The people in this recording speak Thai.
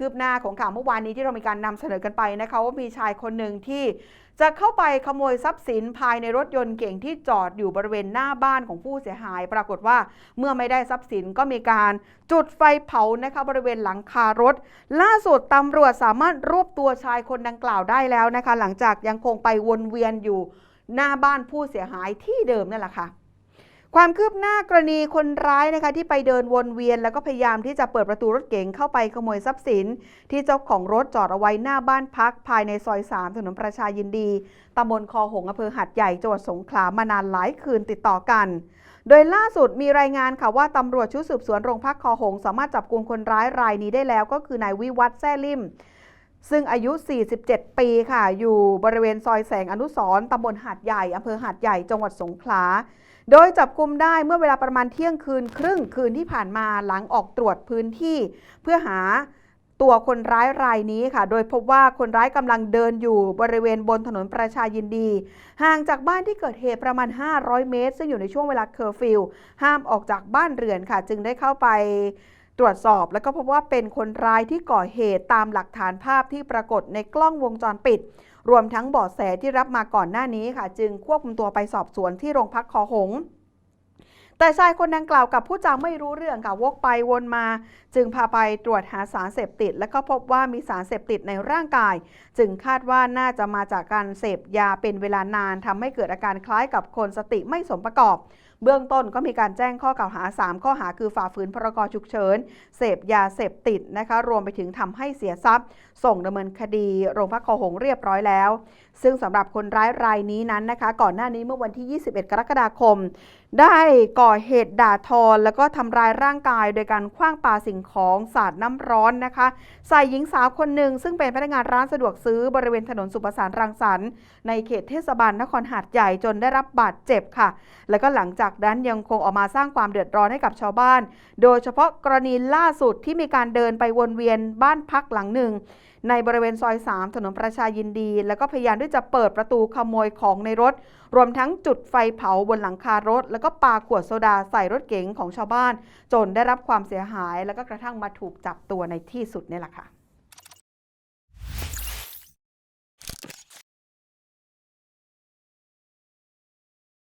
คืบหน้าของข่าวเมื่อวานนี้ที่เรามีการนำเสนอกันไปนะคะว่ามีชายคนหนึ่งที่จะเข้าไปขโมยทรัพย์สินภายในรถยนต์เก่งที่จอดอยู่บริเวณหน้าบ้านของผู้เสียหาย ปรากฏว่าเมื่อไม่ได้ทรัพย์สินก็มีการจุดไฟเผานะคะบริเวณหลังคารถ ล่าสุดตำรวจสามารถรวบตัวชายคนดังกล่าวได้แล้วนะคะ หลังจากยังคงไปวนเวียนอยู่หน้าบ้านผู้เสียหายที่เดิมนั่นแหละค่ะ ความคืบหน้ากรณีคนร้ายนะคะที่ไปเดินวนเวียน แล้วก็พยายามที่จะเปิดประตูรถเก๋งเข้าไปขโมยทรัพย์สิน ที่เจ้าของรถจอดเอาไว้หน้าบ้านพัก ภายในซอย3ถนนประชายินดีตำบลคอหงอำเภอหัดใหญ่จังหวัดสงขลามานานหลายคืนติดต่อกัน โดยล่าสุดมีรายงานค่ะว่าตำรวจชุดสืบสวนโรงพักคอหง สามารถจับกลุ่มคนร้ายรายนี้ได้แล้ว ก็คือนายวิวัฒน์แซ่ลิมซึ่งอายุ 47 ปีค่ะ อยู่บริเวณซอยแสงอนุสรตำบลหาดใหญ่อำเภอหาดใหญ่ จังหวัดสงขลา โดยจับกลุ่มได้เมื่อเวลาประมาณเที่ยงคืนครึ่งคืนที่ผ่านมาหลังออกตรวจพื้นที่ เพื่อหาตัวคนร้ายรายนี้ค่ะ โดยพบว่าคนร้ายกำลังเดินอยู่บริเวณบนถนนประชายินดี ห่างจากบ้านที่เกิดเหตุประมาณ 500 เมตร ซึ่งอยู่ในช่วงเวลาเคอร์ฟิวห้ามออกจากบ้านเรือนค่ะ จึงได้เข้าไปตรวจสอบแล้วก็พบว่าเป็นคนร้ายที่ก่อเหตุตามหลักฐานภาพที่ปรากฏในกล้องวงจรปิด รวมทั้งเบาะแสที่รับมาก่อนหน้านี้ค่ะ จึงควบคุมตัวไปสอบสวนที่โรงพักคอหงส์แต่ชายคนดังกล่าวกับผู้จาไม่รู้เรื่องค่ะวกไปวนมา จึงพาไปตรวจหาสารเสพติด และก็พบว่ามีสารเสพติดในร่างกาย จึงคาดว่าน่าจะมาจากการเสพยาเป็นเวลานานทำให้เกิดอาการคล้ายกับคนสติไม่สมประกอบเบื้องต้นก็มีการแจ้งข้อกล่าวหา 3 ข้อหาคือฝ่าฝืนพรกฉุกเฉิน เสพยาเสพติดนะคะ รวมไปถึงทำให้เสียทรัพย์ ส่งดำเนินคดีโรงพักคอหงเรียบร้อยแล้ว ซึ่งสำหรับคนร้ายรายนี้นั้นนะคะ ก่อนหน้านี้เมื่อวันที่ 21 กรกฎาคม ได้ก่อเหตุด่าทอแล้วก็ทำร้ายร่างกาย โดยการคว้างปาสิ่งของสาดน้ำร้อนนะคะ ใส่หญิงสาวคนหนึ่งซึ่งเป็นพนักงานร้านสะดวกซื้อบริเวณถนนสุประสานรังสรรค์ในเขตเทศบาลนครหาดใหญ่จนได้รับบาดเจ็บค่ะ แล้วก็หลังจากนั้นยังคงออกมาสร้างความเดือดร้อนให้กับชาวบ้าน โดยเฉพาะกรณีล่าสุดที่มีการเดินไปวนเวียนบ้านพักหลังหนึ่ง ในบริเวณซอย 3 ถนนประชายินดี แล้วก็พยายามที่จะเปิดประตูขโมยของในรถ รวมทั้งจุดไฟเผาบนหลังคารถ แล้วก็ปาขวดโซดาใส่รถเก๋งของชาวบ้าน จนได้รับความเสียหาย แล้วก็กระทั่งมาถูกจับตัวในที่สุดนี่แหละค่ะ